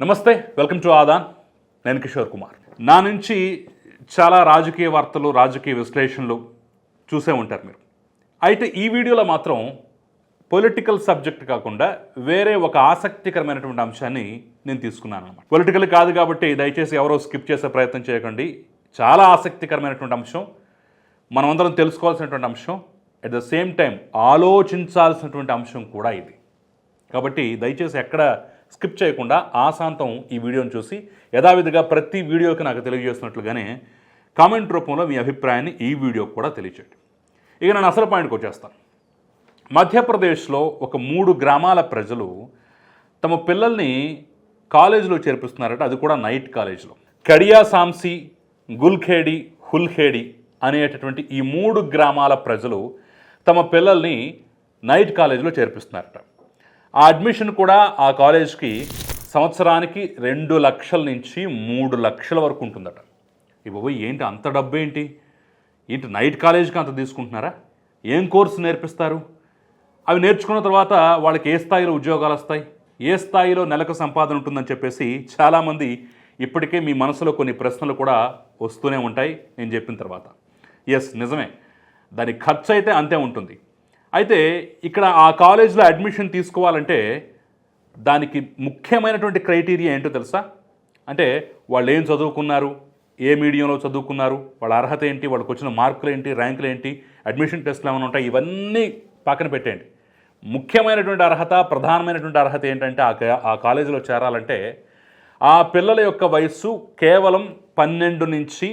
నమస్తే welcome to Aadan. నేను కిషోర్ కుమార్. నా నుంచి చాలా రాజకీయ వార్తలు రాజకీయ విశ్లేషణలు చూసే ఉంటారు మీరు. అయితే ఈ వీడియోలో మాత్రం పొలిటికల్ సబ్జెక్ట్ కాకుండా వేరే ఒక ఆసక్తికరమైనటువంటి అంశాన్ని నేను తీసుకున్నాను అనమాట పొలిటికల్ కాదు కాబట్టి దయచేసి ఎవరో స్కిప్ చేసే ప్రయత్నం చేయకండి. చాలా ఆసక్తికరమైనటువంటి అంశం. మనమందరం తెలుసుకోవాల్సినటువంటి అంశం. అట్ ద సేమ్ టైం ఆలోచించాల్సినటువంటి అంశం కూడా ఇది. కాబట్టి దయచేసి ఎక్కడ స్కిప్ చేయకుండా ఆశాంతం ఈ వీడియోను చూసి యథావిధిగా ప్రతి వీడియోకి నాకు తెలియజేస్తున్నట్లుగానే కామెంట్ రూపంలో మీ అభిప్రాయాన్ని ఈ వీడియోకి కూడా తెలియచేయండి. ఇక నేను అసలు పాయింట్కి వచ్చేస్తాను. మధ్యప్రదేశ్లో ఒక మూడు గ్రామాల ప్రజలు తమ పిల్లల్ని కాలేజీలో చేర్పిస్తున్నారట. అది కూడా నైట్ కాలేజీలో. కడియా సాంసి గుల్ఖేడి హుల్ఖేడి అనేటటువంటి ఈ మూడు గ్రామాల ప్రజలు తమ పిల్లల్ని నైట్ కాలేజీలో చేర్పిస్తున్నారట. ఆ అడ్మిషన్ కూడా ఆ కాలేజ్కి సంవత్సరానికి రెండు లక్షల నుంచి మూడు లక్షల వరకు ఉంటుందట. ఇవ్వ ఏంటి అంత డబ్బు ఏంటి? ఏంటి నైట్ కాలేజ్కి అంత తీసుకుంటున్నారా? ఏం కోర్సు నేర్పిస్తారు? అవి నేర్చుకున్న తర్వాత వాళ్ళకి ఏ స్థాయిలో ఉద్యోగాలు వస్తాయి? ఏ స్థాయిలో నెలకు సంపాదన ఉంటుందని చెప్పేసి చాలామంది ఇప్పటికే మీ మనసులో కొన్ని ప్రశ్నలు కూడా వస్తూనే ఉంటాయి నేను చెప్పిన తర్వాత. ఎస్ నిజమే. దాని ఖర్చు అయితే అంతే ఉంటుంది. అయితే ఇక్కడ ఆ కాలేజ్లో అడ్మిషన్ తీసుకోవాలంటే దానికి ముఖ్యమైనటువంటి క్రైటీరియా ఏంటో తెలుసా? అంటే వాళ్ళు ఏం చదువుకున్నారు? ఏ మీడియంలో చదువుకున్నారు? వాళ్ళ అర్హత ఏంటి? వాళ్ళకి వచ్చిన మార్కులు ఏంటి? ర్యాంకులు ఏంటి? అడ్మిషన్ టెస్ట్లు ఏమైనా ఉంటాయి? ఇవన్నీ పక్కన పెట్టేయండి. ముఖ్యమైనటువంటి అర్హత ప్రధానమైనటువంటి అర్హత ఏంటంటే ఆ ఆ కాలేజీలో చేరాలంటే ఆ పిల్లల యొక్క వయస్సు కేవలం పన్నెండు నుంచి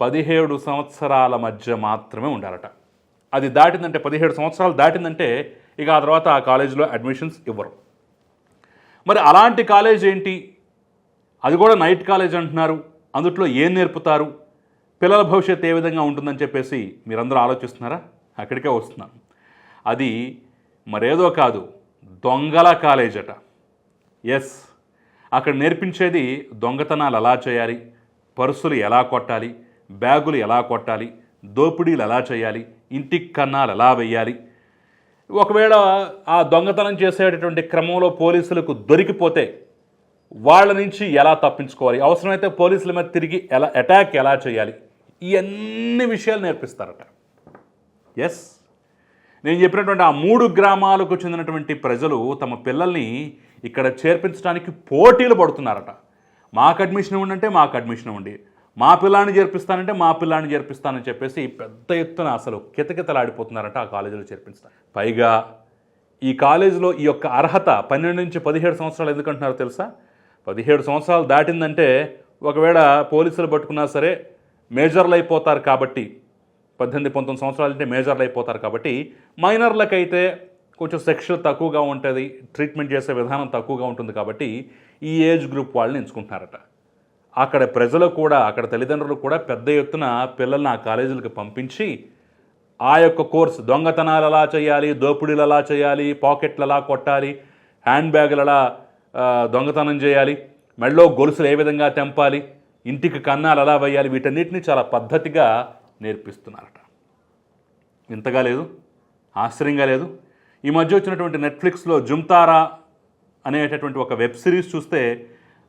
పదిహేడు సంవత్సరాల మధ్య మాత్రమే ఉండాలట. అది దాటిందంటే పదిహేడు సంవత్సరాలు దాటిందంటే ఇక ఆ తర్వాత ఆ కాలేజీలో అడ్మిషన్స్ ఇవ్వరు. మరి అలాంటి కాలేజ్ ఏంటి? అది కూడా నైట్ కాలేజ్ అంటున్నారు. అందుట్లో ఏం నేర్పుతారు? పిల్లల భవిష్యత్తు ఏ విధంగా ఉంటుందని చెప్పేసి మీరందరూ ఆలోచిస్తున్నారా? అక్కడికే వస్తున్నాను. అది మరేదో కాదు దొంగల కాలేజ్ అట. ఎస్ అక్కడ నేర్పించేది దొంగతనాలు ఎలా చేయాలి? పర్సులు ఎలా కొట్టాలి? బ్యాగులు ఎలా కొట్టాలి? దోపిడీలు ఎలా చేయాలి? ఇంటికి కన్నాలు ఎలా వెయ్యాలి? ఒకవేళ ఆ దొంగతనం చేసేటటువంటి క్రమంలో పోలీసులకు దొరికిపోతే వాళ్ళ నుంచి ఎలా తప్పించుకోవాలి? అవసరమైతే పోలీసుల మీద తిరిగి ఎలా అటాక్ ఎలా చేయాలి? ఇవన్నీ విషయాలు నేర్పిస్తారట. ఎస్ నేను చెప్పినటువంటి ఆ మూడు గ్రామాలకు చెందినటువంటి ప్రజలు తమ పిల్లల్ని ఇక్కడ చేర్పించడానికి పోటీలు పడుతున్నారట. మాకు అడ్మిషన్ ఉండి అంటే మాకు అడ్మిషన్ ఉండి మా పిల్లాన్ని చేర్పిస్తానంటే మా పిల్లాన్ని చేర్పిస్తానని చెప్పేసి పెద్ద ఎత్తున అసలు కితకితలాడిపోతున్నారంట ఆ కాలేజీలో చేర్పించడం. పైగా ఈ కాలేజీలో ఈ యొక్క అర్హత పన్నెండు నుంచి పదిహేడు సంవత్సరాలు ఎందుకంటున్నారో తెలుసా? పదిహేడు సంవత్సరాలు దాటిందంటే ఒకవేళ పోలీసులు పట్టుకున్నా సరే మేజర్లు అయిపోతారు కాబట్టి పద్దెనిమిది పంతొమ్మిది సంవత్సరాలు అంటే మేజర్లు అయిపోతారు కాబట్టి మైనర్లకైతే కొంచెం సెక్షల్ తక్కువగా ఉంటుంది ట్రీట్మెంట్ చేసే విధానం తక్కువగా ఉంటుంది కాబట్టి ఈ ఏజ్ గ్రూప్ వాళ్ళని ఎంచుకుంటున్నారట. అక్కడ ప్రజలు కూడా అక్కడ తల్లిదండ్రులు కూడా పెద్ద ఎత్తున పిల్లల్ని ఆ కాలేజీలకు పంపించి ఆ యొక్క కోర్స్ దొంగతనాలు ఎలా చేయాలి దోపిడీలు ఎలా చేయాలి పాకెట్లు ఎలా కొట్టాలి హ్యాండ్ బ్యాగులు ఎలా దొంగతనం చేయాలి మెడలో గొలుసులు ఏ విధంగా తెంపాలి ఇంటికి కన్నాలు ఎలా వేయాలి వీటన్నిటిని చాలా పద్ధతిగా నేర్పిస్తున్నారట. ఇంతగా లేదు ఆశ్చర్యంగా లేదు. ఈ మధ్య వచ్చినటువంటి నెట్ఫ్లిక్స్లో జుమ్తారా అనేటటువంటి ఒక వెబ్ సిరీస్ చూస్తే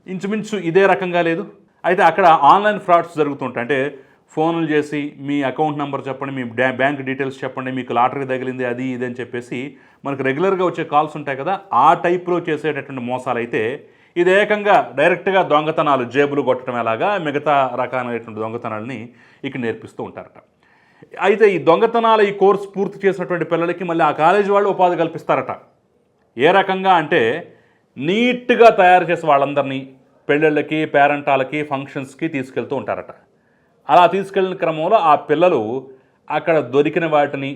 ఇంచుమించు ఇదే రకంగా లేదు. అయితే అక్కడ ఆన్లైన్ ఫ్రాడ్స్ జరుగుతుంటాయి. అంటే ఫోన్లు చేసి మీ అకౌంట్ నెంబర్ చెప్పండి మీ బ్యా- బ్యాంక్ డీటెయిల్స్ చెప్పండి మీకు లాటరీ తగిలింది అది ఇది అని చెప్పేసి మనకు రెగ్యులర్గా వచ్చే కాల్స్ ఉంటాయి కదా ఆ టైప్లో చేసేటటువంటి మోసాలు అయితే ఇది ఏకంగా డైరెక్ట్గా దొంగతనాలు జేబులు కొట్టడం ఎలాగా మిగతా రకాలైనటువంటి దొంగతనాలని ఇక్కడ నేర్పిస్తూ ఉంటారట. అయితే ఈ దొంగతనాల ఈ కోర్స్ పూర్తి చేసినటువంటి పిల్లలకి మళ్ళీ ఆ కాలేజీ వాళ్ళు ఉపాధి కల్పిస్తారట. ఏ రకంగా అంటే నీట్గా తయారు చేసే వాళ్ళందరినీ పెళ్ళిళ్ళకి పేరెంటాలకి ఫంక్షన్స్కి తీసుకెళ్తూ ఉంటారట. అలా తీసుకెళ్ళిన క్రమంలో ఆ పిల్లలు అక్కడ దొరికిన వాటిని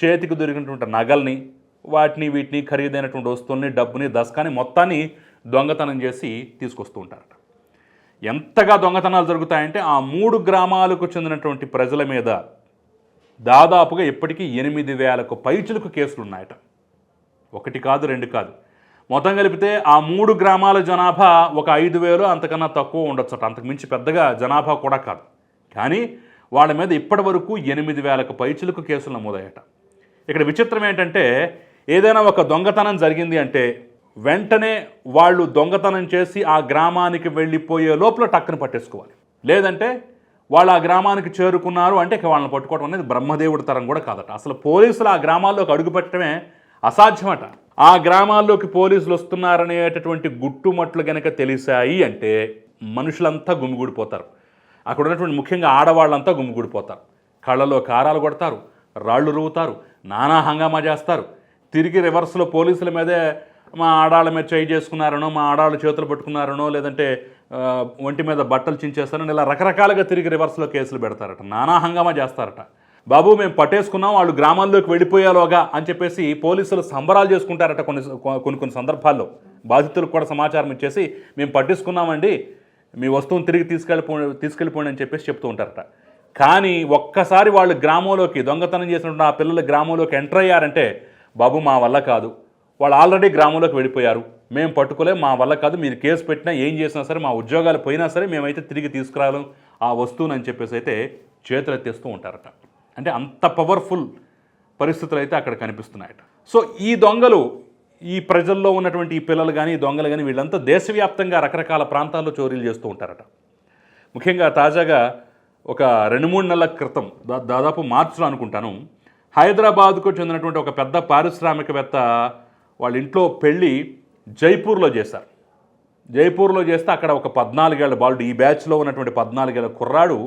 చేతికి దొరికినటువంటి నగల్ని వాటిని వీటిని ఖరీదైనటువంటి వస్తువుల్ని డబ్బుని దస్కాని మొత్తాన్ని దొంగతనం చేసి తీసుకొస్తూ ఉంటారట. ఎంతగా దొంగతనాలు జరుగుతాయంటే ఆ మూడు గ్రామాలకు చెందినటువంటి ప్రజల మీద దాదాపుగా ఇప్పటికీ ఎనిమిది వేలకు పైచులకు కేసులు ఉన్నాయట ఒకటి కాదు రెండు కాదు. మొత్తం కలిపితే ఆ మూడు గ్రామాల జనాభా ఒక ఐదు వేలు అంతకన్నా తక్కువ ఉండొచ్చట. అంతకు మించి పెద్దగా జనాభా కూడా కాదు. కానీ వాళ్ళ మీద ఇప్పటి వరకు ఎనిమిది వేలకు పైచులకు కేసులు నమోదయ్యట ఇక్కడ విచిత్రం ఏంటంటే ఏదైనా ఒక దొంగతనం జరిగింది అంటే వెంటనే వాళ్ళు దొంగతనం చేసి ఆ గ్రామానికి వెళ్ళిపోయే లోపల టక్కున పట్టేసుకోవాలి. లేదంటే వాళ్ళు ఆ గ్రామానికి చేరుకున్నారు అంటే ఇక వాళ్ళని పట్టుకోవడం అనేది బ్రహ్మదేవుడి తరం కూడా కాదట. అసలు పోలీసులు ఆ గ్రామాల్లోకి అడుగుపెట్టడమే అసాధ్యమట. ఆ గ్రామాల్లోకి పోలీసులు వస్తున్నారనేటటువంటి గుట్టుమట్లు గనక తెలిసాయి అంటే మనుషులంతా గుమిగూడిపోతారు. అక్కడ ఉన్నటువంటి ముఖ్యంగా ఆడవాళ్ళంతా గుమిగూడిపోతారు. కళ్ళలో కారాలు కొడతారు రాళ్ళు రువుతారు నానా హంగామా చేస్తారు. తిరిగి రివర్స్లో పోలీసుల మీదే మా ఆడాళ్ళ మీద చేయి చేసుకున్నారనో మా ఆడాళ్ళ చేతులు పట్టుకున్నారనో లేదంటే ఒంటి మీద బట్టలు చించేస్తారని ఇలా రకరకాలుగా తిరిగి రివర్స్లో కేసులు పెడతారట. నానా హంగామా చేస్తారట. బాబు మేము పట్టేసుకున్నాం వాళ్ళు గ్రామాల్లోకి వెళ్ళిపోయేలోగా అని చెప్పేసి పోలీసులు సంబరాలు చేసుకుంటారట కొన్ని కొన్ని కొన్ని సందర్భాల్లో. బాధితులకు కూడా సమాచారం ఇచ్చేసి మేము పట్టేసుకున్నామండి మీ వస్తువును తిరిగి తీసుకెళ్ళిపో తీసుకెళ్ళిపోండి అని చెప్పేసి చెప్తూ ఉంటారట. కానీ ఒక్కసారి వాళ్ళు గ్రామంలోకి దొంగతనం చేసినటువంటి ఆ పిల్లలు గ్రామంలోకి ఎంటర్ అయ్యారంటే బాబు మా వల్ల కాదు. వాళ్ళు ఆల్రెడీ గ్రామంలోకి వెళ్ళిపోయారు. మేము పట్టుకోలే మా వల్ల కాదు. మీరు కేసు పెట్టినా ఏం చేసినా సరే మా ఉద్యోగాలు పోయినా సరే మేమైతే తిరిగి తీసుకురాగలం ఆ వస్తువుని అని చెప్పేసి అయితే చేతులెత్తేస్తూ ఉంటారట. అంటే అంత పవర్ఫుల్ పరిస్థితులు అయితే అక్కడ కనిపిస్తున్నాయట. సో ఈ దొంగలు ఈ ప్రజల్లో ఉన్నటువంటి ఈ పిల్లలు కానీ దొంగలు కానీ వీళ్ళంతా దేశవ్యాప్తంగా రకరకాల ప్రాంతాల్లో చోరీలు చేస్తూ ఉంటారట. ముఖ్యంగా తాజాగా ఒక రెండు మూడు నెలల క్రితం దా దాదాపు మార్చిలో అనుకుంటాను హైదరాబాద్కు చెందినటువంటి ఒక పెద్ద పారిశ్రామికవేత్త వాళ్ళ ఇంట్లో పెళ్ళి జైపూర్లో చేశారు. జైపూర్లో చేస్తే అక్కడ ఒక పద్నాలుగేళ్ళ బాలుడు ఈ బ్యాచ్లో ఉన్నటువంటి పద్నాలుగేళ్ళ కుర్రాడు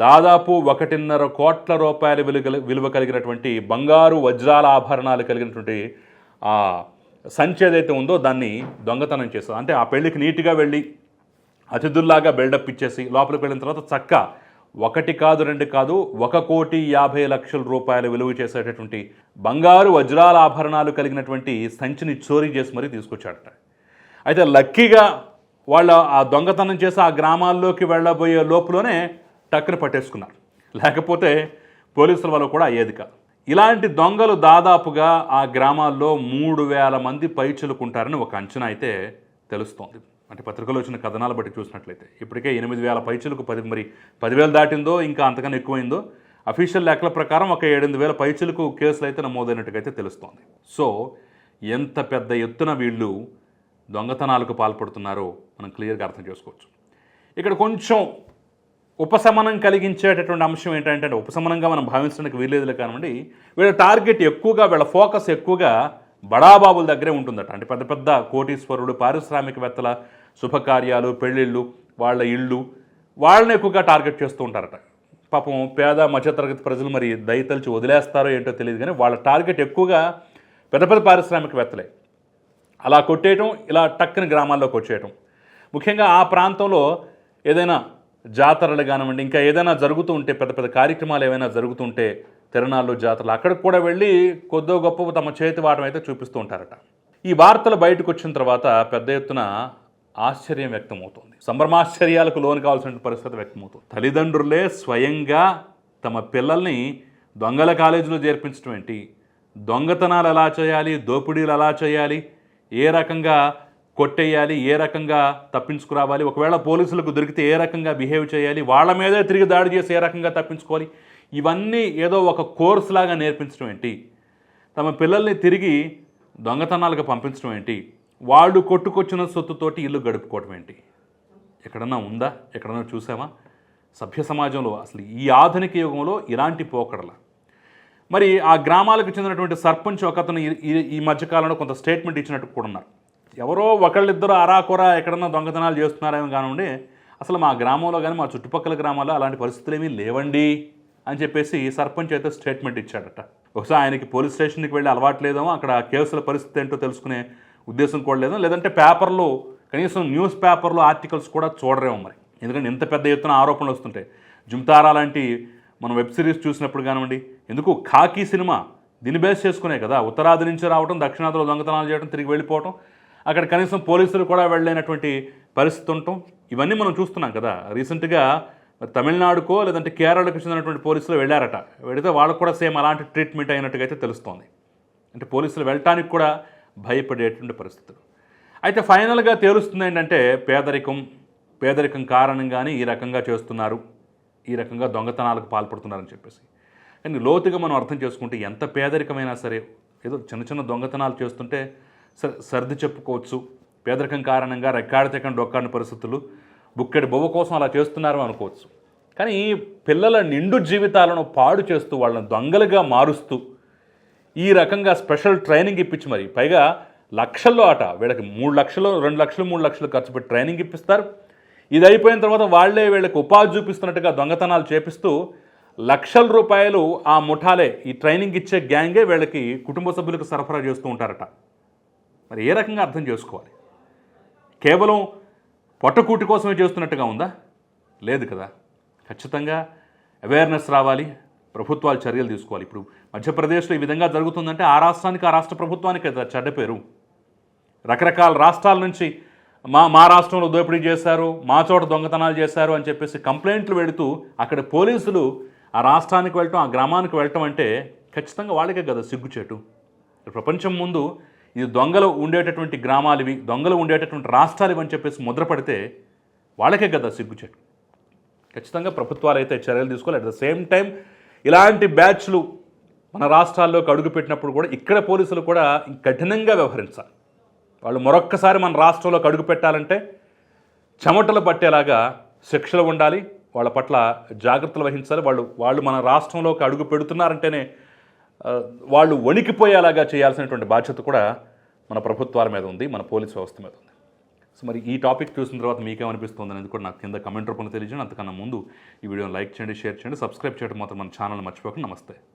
దాదాపు ఒకటిన్నర కోట్ల రూపాయల విలువ విలువ కలిగినటువంటి బంగారు వజ్రాల ఆభరణాలు కలిగినటువంటి ఆ సంచి ఏదైతే ఉందో దాన్ని దొంగతనం చేస్తుంది. అంటే ఆ పెళ్ళికి నీట్గా వెళ్ళి అతిథుల్లాగా బిల్డప్ ఇచ్చేసి లోపలికి వెళ్ళిన తర్వాత చక్క ఒకటి కాదు రెండు కాదు ఒక కోటి యాభై లక్షల రూపాయలు విలువ చేసేటటువంటి బంగారు వజ్రాల ఆభరణాలు కలిగినటువంటి సంచిని చోరీ చేసి మరీ తీసుకొచ్చాడట. అయితే లక్కీగా వాళ్ళ ఆ దొంగతనం చేసి ఆ గ్రామాల్లోకి వెళ్ళబోయే లోపులోనే టక్కున పట్టేసుకున్నారు. లేకపోతే పోలీసుల వల్ల కూడా అయ్యేది కాదు. ఇలాంటి దొంగలు దాదాపుగా ఆ గ్రామాల్లో మూడు వేల మంది పైచులుకుంటారని ఒక అంచనా అయితే తెలుస్తోంది. అంటే పత్రికలో వచ్చిన కథనాలు బట్టి చూసినట్లయితే ఇప్పటికే ఎనిమిది వేల పైచులకు పది మరి పదివేలు దాటిందో ఇంకా అంతకన్నా ఎక్కువైందో అఫీషియల్ లెక్కల ప్రకారం ఒక ఏడెనిమిది వేల పైచులకు కేసులు అయితే నమోదైనట్టుగా అయితే తెలుస్తోంది. సో ఎంత పెద్ద ఎత్తున వీళ్ళు దొంగతనాలకు పాల్పడుతున్నారో మనం క్లియర్గా అర్థం చేసుకోవచ్చు. ఇక్కడ కొంచెం ఉపశమనం కలిగించేటటువంటి అంశం ఏంటంటే ఉపశమనంగా మనం భావించడానికి వీల్లేదులే కానివ్వండి వీళ్ళ టార్గెట్ ఎక్కువగా వీళ్ళ ఫోకస్ ఎక్కువగా బడాబాబుల దగ్గరే ఉంటుందట. అంటే పెద్ద పెద్ద కోటీశ్వరుడు పారిశ్రామికవేత్తల శుభకార్యాలు పెళ్ళిళ్ళు వాళ్ళ ఇళ్ళు వాళ్ళని ఎక్కువగా టార్గెట్ చేస్తూ ఉంటారట. పాపం పేద మధ్యతరగతి ప్రజలు మరి దయతలిచి వదిలేస్తారో ఏంటో తెలియదు కానీ వాళ్ళ టార్గెట్ ఎక్కువగా పెద్ద పెద్ద పారిశ్రామికవేత్తలే. అలా కొట్టేయటం ఇలా టక్కని గ్రామాల్లోకి వచ్చేయటం. ముఖ్యంగా ఆ ప్రాంతంలో ఏదైనా జాతరలు కానివ్వండి ఇంకా ఏదైనా జరుగుతూ ఉంటే పెద్ద పెద్ద కార్యక్రమాలు ఏమైనా జరుగుతుంటే తిరణాల్లో జాతరలు అక్కడికి కూడా వెళ్ళి కొద్దో గొప్ప తమ చేతి వాటం అయితే చూపిస్తూ ఉంటారట. ఈ వార్తలు బయటకు వచ్చిన తర్వాత పెద్ద ఎత్తున ఆశ్చర్యం వ్యక్తమవుతుంది. సంభ్రమాశ్చర్యాలకు లోను కావాల్సిన పరిస్థితి వ్యక్తమవుతుంది. తల్లిదండ్రులే స్వయంగా తమ పిల్లల్ని దొంగల కాలేజీలో చేర్పించడం ఏంటి? దొంగతనాలు ఎలా చేయాలి? దోపిడీలు ఎలా చేయాలి? ఏ రకంగా కొట్టేయాలి ఏ రకంగా తప్పించుకురావాలి ఒకవేళ పోలీసులకు దొరికితే ఏ రకంగా బిహేవ్ చేయాలి వాళ్ళ మీదే తిరిగి దాడి చేసి ఏ రకంగా తప్పించుకోవాలి? ఇవన్నీ ఏదో ఒక కోర్స్ లాగా నేర్పించడం ఏంటి? తమ పిల్లల్ని తిరిగి దొంగతనాలకు పంపించడం ఏంటి? వాళ్ళు కొట్టుకొచ్చిన సొత్తుతోటి ఇల్లు గడుపుకోవడం ఏంటి? ఎక్కడన్నా ఉందా? ఎక్కడన్నా చూసామా? సభ్య సమాజంలో అసలు ఈ ఆధునిక యుగంలో ఇలాంటి పోకడల. మరి ఆ గ్రామాలకు చెందినటువంటి సర్పంచ్ ఒకతను ఈ- ఈ- ఈ మధ్యకాలంలో కొంత స్టేట్మెంట్ ఇచ్చినట్టు కూడా ఉన్నారు. ఎవరో ఒకళ్ళిద్దరు అరాకొరా ఎక్కడన్నా దొంగతనాలు చేస్తున్నారేమో కానివ్వండి అసలు మా గ్రామంలో కానీ మా చుట్టుపక్కల గ్రామాల్లో అలాంటి పరిస్థితులు ఏమీ లేవండి అని చెప్పేసి సర్పంచ్ అయితే స్టేట్మెంట్ ఇచ్చాడట. ఒకసారి ఆయనకి పోలీస్ స్టేషన్కి వెళ్ళి అలవాట్లేదేమో అక్కడ కేసుల పరిస్థితి ఏంటో తెలుసుకునే ఉద్దేశం కూడా లేదు లేదంటే పేపర్లో కనీసం న్యూస్ పేపర్లో ఆర్టికల్స్ కూడా చూడరేమో మరి. ఎందుకంటే ఇంత పెద్ద ఎత్తున ఆరోపణలు వస్తుంటాయి. జుమ్తారా లాంటి మనం వెబ్ సిరీస్ చూసినప్పుడు కానివ్వండి ఎందుకు ఖాకీ సినిమా దీన్ని బేస్ చేసుకునే కదా ఉత్తరాది నుంచి రావడం దక్షిణాదిలో దొంగతనాలు చేయడం తిరిగి వెళ్ళిపోవటం అక్కడ కనీసం పోలీసులు కూడా వెళ్ళలేనటువంటి పరిస్థితి ఉండటం. ఇవన్నీ మనం చూస్తున్నాం కదా. రీసెంట్గా తమిళనాడుకో లేదంటే కేరళకు చెందినటువంటి పోలీసులు వెళ్ళారట. వెళితే వాళ్ళకు కూడా సేమ్ అలాంటి ట్రీట్మెంట్ అయినట్టుగా అయితే తెలుస్తోంది. అంటే పోలీసులు వెళ్ళటానికి కూడా భయపడేటువంటి పరిస్థితులు. అయితే ఫైనల్గా తేలుస్తుంది ఏంటంటే పేదరికం పేదరికం కారణంగానే ఈ రకంగా చేస్తున్నారు. ఈ రకంగా దొంగతనాలకు పాల్పడుతున్నారని చెప్పేసి. కానీ లోతుగా మనం అర్థం చేసుకుంటే ఎంత పేదరికమైనా సరే ఏదో చిన్న చిన్న దొంగతనాలు చేస్తుంటే సర్ది చెప్పుకోవచ్చు. పేదరికం కారణంగా రెక్కాడితేకం డొక్కాని పరిస్థితులు బుక్కెడి బొవ్వ కోసం అలా చేస్తున్నారు అనుకోవచ్చు. కానీ పిల్లల నిండు జీవితాలను పాడు చేస్తూ వాళ్ళని దొంగలుగా మారుస్తూ ఈ రకంగా స్పెషల్ ట్రైనింగ్ ఇప్పించి మరి పైగా లక్షల్లో ఆట వీళ్ళకి మూడు లక్షలు రెండు లక్షలు మూడు లక్షలు ఖర్చు పెట్టి ట్రైనింగ్ ఇప్పిస్తారు. ఇది అయిపోయిన తర్వాత వాళ్ళే వీళ్ళకి ఉపాధి చూపిస్తున్నట్టుగా దొంగతనాలు చేపిస్తూ లక్షల రూపాయలు ఆ ముఠాలే ఈ ట్రైనింగ్ ఇచ్చే గ్యాంగే వీళ్ళకి కుటుంబ సభ్యులకు సరఫరా చేస్తూ ఉంటారట. మరి ఏ రకంగా అర్థం చేసుకోవాలి? కేవలం పొట్టకూటి కోసమే చేస్తున్నట్టుగా ఉందా? లేదు కదా. ఖచ్చితంగా అవేర్నెస్ రావాలి ప్రభుత్వాలు చర్యలు తీసుకోవాలి. ఇప్పుడు మధ్యప్రదేశ్లో ఈ విధంగా జరుగుతుందంటే ఆ రాష్ట్రానికి ఆ రాష్ట్ర ప్రభుత్వానికి కదా చెడ్డ పేరు. రకరకాల రాష్ట్రాల నుంచి మా మా రాష్ట్రంలో దోపిడీ చేశారు మా చోట దొంగతనాలు చేశారు అని చెప్పేసి కంప్లైంట్లు పెడుతూ అక్కడ పోలీసులు ఆ రాష్ట్రానికి వెళ్ళటం ఆ గ్రామానికి వెళ్ళటం అంటే ఖచ్చితంగా వాళ్ళకే కదా సిగ్గుచేటు. ప్రపంచం ముందు ఇది దొంగలు ఉండేటటువంటి గ్రామాలు ఇవి దొంగలు ఉండేటటువంటి రాష్ట్రాలు ఇవని అని చెప్పేసి ముద్రపడితే వాళ్ళకే కదా సిగ్గుచేటు. ఖచ్చితంగా ప్రభుత్వాలు అయితే చర్యలు తీసుకోవాలి. అట్ ద సేమ్ టైం ఇలాంటి బ్యాచ్లు మన రాష్ట్రాల్లోకి అడుగుపెట్టినప్పుడు కూడా ఇక్కడ పోలీసులు కూడా కఠినంగా వ్యవహరించాలి. వాళ్ళు మరొక్కసారి మన రాష్ట్రంలోకి అడుగు పెట్టాలంటే చెమటలు పట్టేలాగా శిక్షలు ఉండాలి. వాళ్ళ పట్ల జాగ్రత్తలు వహించాలి. వాళ్ళు వాళ్ళు మన రాష్ట్రంలోకి అడుగు పెడుతున్నారంటేనే వాళ్ళు వణికిపోయేలాగా చేయాల్సినటువంటి బాధ్యత కూడా మన ప్రభుత్వాల మీద ఉంది మన పోలీస్ వ్యవస్థ మీద ఉంది. సో మరి ఈ టాపిక్ చూసిన తర్వాత మీకేమనిపిస్తుంది అనేది కూడా నాకు కింద కమెంట్ రూపంలో తెలియజేయండి. అంతకన్నా ముందు ఈ వీడియోని లైక్ చేయండి షేర్ చేయండి సబ్స్క్రైబ్ చేయడం మాత్రం మన ఛానల్ మర్చిపోకండి. నమస్తే.